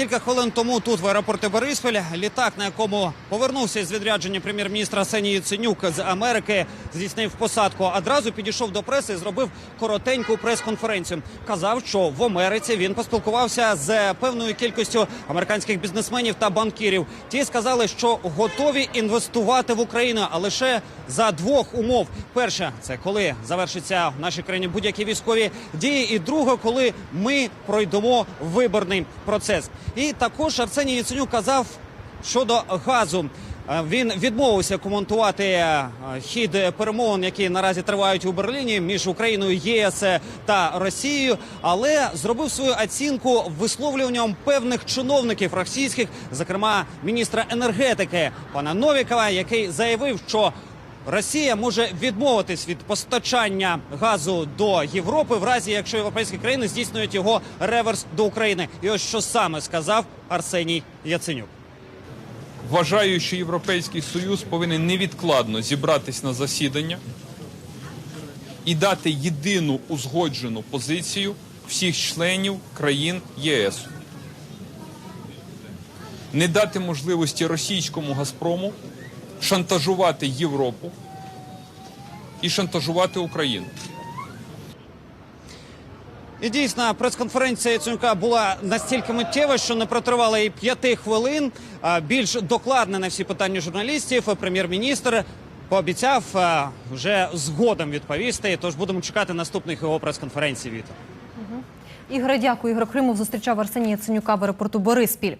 кілька хвилин тому тут в аеропорті Бориспіль літак, на якому повернувся з відрядження прем'єр-міністра Арсеній Яценюк з Америки, здійснив посадку. Одразу підійшов до преси і зробив коротеньку прес-конференцію. Казав, що в Америці він поспілкувався з певною кількістю американських бізнесменів та банкірів. Ті сказали, що готові інвестувати в Україну, а лише за двох умов: перше, це коли завершиться в нашій країні будь-які військові дії, і друге, коли ми пройдемо виборний процес. І також Арсеній Яценюк казав щодо газу. Е, Він відмовився коментувати е, хід перемовин, які наразі тривають у Берліні між Україною, ЄС та Росією, але зробив свою оцінку висловлюванням певних чиновників російських, зокрема міністра енергетики пана Новікова, який заявив, що Росія може відмовитись від постачання газу до Європи, в разі якщо європейські країни здійснюють його реверс до України. І ось що саме сказав Арсеній Яценюк. Вважаю, що Європейський Союз повинен невідкладно зібратись на засідання і дати єдину узгоджену позицію всіх членів країн ЄС. Не дати можливості російському Газпрому шантажувати Європу і шантажувати Україну. І дійсно, прес-конференція Яценюка була настільки миттєва, що не протривала і п'яти хвилин. Більш докладно на всі питання журналістів прем'єр-міністр пообіцяв вже згодом відповісти. Тож будемо чекати наступних його прес-конференцій. Віта. Ігоре, дякую. Ігор Кримов зустрічав Арсенія Яценюка в аеропорту Бориспіль.